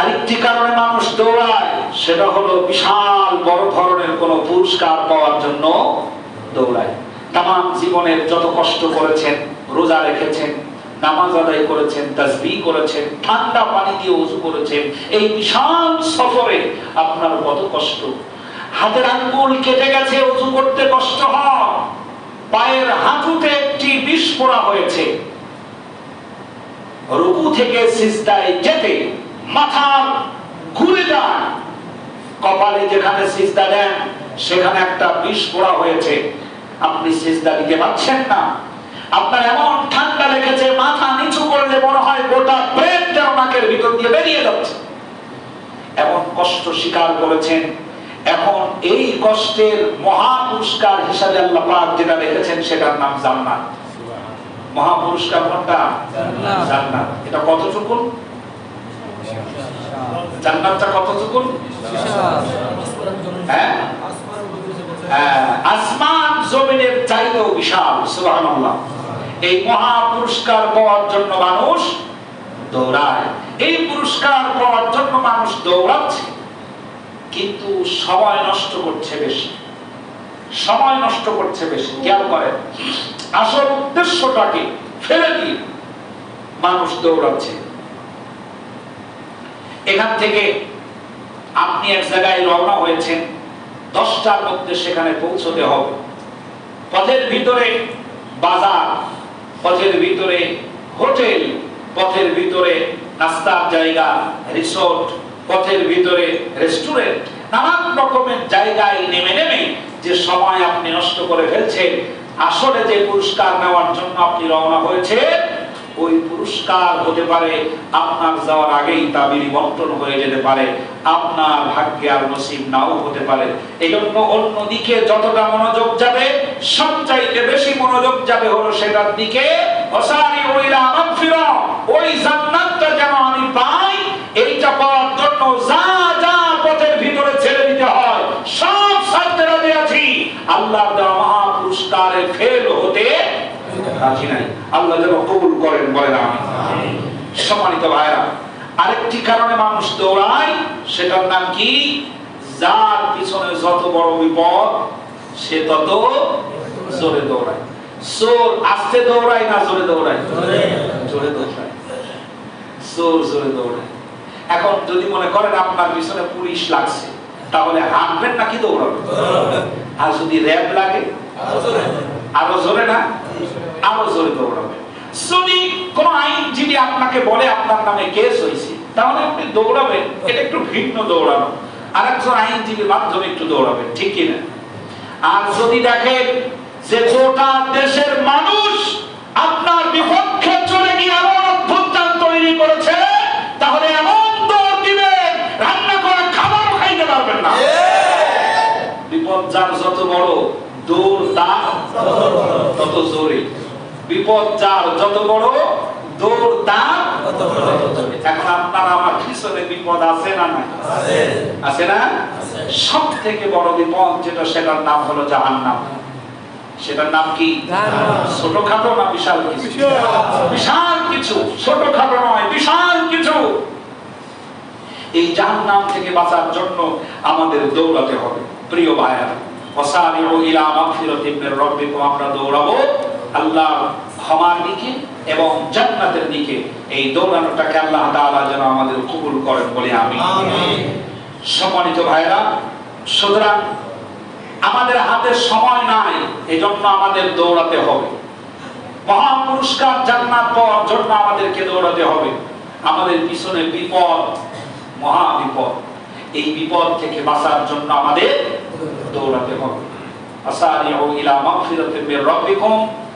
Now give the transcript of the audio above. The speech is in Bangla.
আরেকটি কারণে মানুষ দৌড়ায়, সেটা হলো বিশাল বড় ধরনের কোন পুরস্কার পাওয়ার জন্য দৌড়ায়। তাম জীবনের যত কষ্ট করেছেন, রোজা রেখেছেন, নামাজ আদায় করেছেন তাসবি করেছেন, ঠান্ডা পানি দিয়ে উজু করেছেন, এই বিশাল সফরে আপনার কত কষ্ট। হাতের আঙ্গুল কেটে গেছে, উজু করতে কষ্ট হয়। পায়ের হাঁটুতে একটি বিষ পোড়া হয়েছে। রুকু থেকে সিজদায় যেতে মাথা ঘুরে যায়। কপালে যেখানে সিজদা দেন সেখানে একটা বিষ পোড়া হয়েছে। আপনি সিজদা দিতে পারছেন না। আপনার এমন ঠান্ডা লেগেছে মাথা নিচু করলে মনে হয় গোটা নাকের ভিতর দিয়ে বেরিয়ে যাচ্ছে। এমন কষ্ট স্বীকার করেছেন এখন এই কষ্টের মহা পুরস্কার হিসাবে আল্লাহ পাক যেটা রেখেছেন সেটার নাম জান্নাত। মহা পুরস্কার কোনটা? জান্নাত। জান্নাত। এটা কতটুকু? জান্নাতটা কতটুকু হ্যাঁ? হ্যাঁ, আসমান জমিনের বিশাল এই মহা পুরস্কার পাওয়ার জন্য মানুষ দৌড়ায়। এই পুরস্কার পাওয়ার জন্য মানুষ দৌড়াচ্ছে কিন্তু সময় নষ্ট করছে বেশি। সময় নষ্ট করছে বেশি খেয়াল করেন। আসল উদ্দেশ্যটাকে ফেলে দিয়ে মানুষ দৌড়াচ্ছে। এখান থেকে আপনি এক জায়গায় রওনা হয়েছেন, দশটার মধ্যে সেখানে পৌঁছতে হবে। পথের ভিতরে বাজার, পথের ভিতরে হোটেল, পথের ভিতরে নাস্তার জায়গা, রিসোর্ট, পথের ভিতরে রেস্টুরেন্ট, নানান রকমের জায়গায় নেমে নেমে যে সময় আপনি নষ্ট করে ফেলছেন, আসলে যে পুরস্কার নেওয়ার জন্য আপনি রওনা হয়েছে ওই পুরস্কার হতে পারে, আপনার যাওয়ার আগেই তা বিবর্তন হয়ে যেতে পারে, আপনার ভাগ্যে আর নসিব নাও হতে পারে। এই জন্য অন্যদিকে যতটা মনোযোগ যাবে, সবচাইতে বেশি মনোযোগ যাবে হলো সেটার দিকে, অসারি ওইলা মাগফিরা, ওই জান্নাতটা যেন আমি পাই, এইটা পাওয়ার জন্য যা যা পথের ভিতরে ছেড়ে দিতে হয়, সব ছাড়তে রাজি আছি। আল্লাহর দেওয়া মহা পুরস্কারে ফেল হতে রাজি নাই। আল্লাহ যেন কবুল করেন বলেন আমি সম্মানিত ভাইরা আরেকটি কারণে মানুষ দৌড়ায় সেটার নাম কি? যার পিছনে যত বড় বিপদ সে তত জোরে দৌড়ায়। চোর আস্তে দৌড়ায় না জোরে দৌড়ায়? জোরে। দৌড়ায়। চোর জোরে দৌড়ায়। এখন যদি মনে করেন আপনার পিছনে পুলিশ লাগছে তাহলে হাঁটবেন নাকি দৌড়াবেন? আর যদি র্যাব লাগে আরও জোরে না? আরও জোরে দৌড়াবেন যদি কোন আইনজীবী আপনাকে বলে আপনার নামে কেস হয়েছে, তাহলে আপনি দৌড়াবেন। এটা একটু ভিন্ন দৌড়ানো। আর একজন আইনজীবীর মাধ্যমে একটু দৌড়াবেন, ঠিক কিনা? আর যদি দেখেন যে গোটা দেশের মানুষ বিপদ যার যত বড় দৌড় তার এখন আপনার আমার পিছনে বিপদ আছে না নাই? আছে। না? সব থেকে বড় বিপদ যেটা সেটার নাম হলো জাহান্নাম। সেটার নাম কি? ছোটখাটো না বিশাল কিছু? বিশাল। কিছু। ছোটখাটো নয় বিশাল কিছু। এই জাহান্নাম থেকে বাঁচার জন্য আমাদের দৌড়াতে হবে। প্রিয় ভাইরা ওয়াসারিউ ইলা মাগফিরাতিন মির রাব্বিকুম আমরা দৌড়াবো আল্লাহর ক্ষমার দিকে এবং জান্নাতের দিকে এই দৌড়ানোটাকে আল্লাহ তাআলা যেন আমাদের কবুল করেন বলে আমি সম্মানিত ভাইরা সুতরাং আমাদের হাতে সময় নাই এজন্য আমাদের দৌড়াতে হবে। মহা পুরস্কার জান্নাত পাওয়ার জন্য আমাদেরকে দৌড়াতে হবে। আমাদের পিছনে বিপদ মহা বিপদ। এই বিপদ থেকে বাঁচার জন্য আমাদের দৌড়াতে হবে। আসারিউ ইলা মাগফিরাতিন মির রাব্বিকুম।